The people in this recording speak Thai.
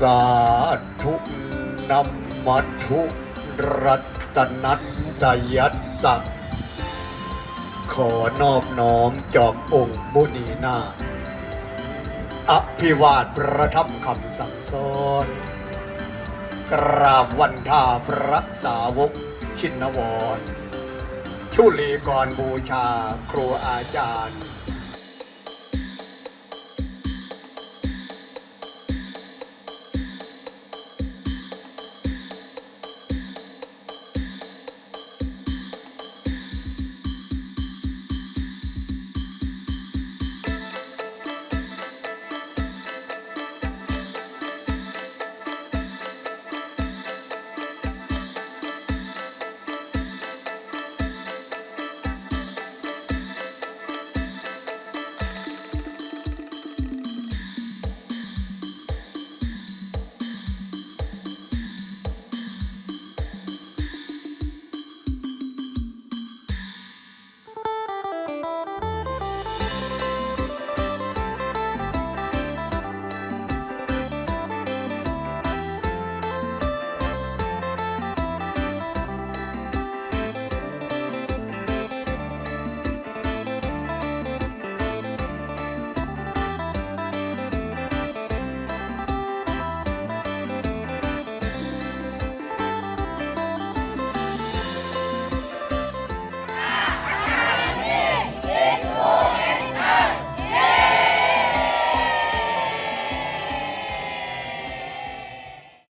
สาธุนัมมัทุรัตนัตตยัสสะขอนอบน้อมจอมองค์บุนีนาอภิวาทพระธรรมคำสั่งสอนกราบวันทาพระสาวกชินวรชุลีกรบูชาครูอาจารย์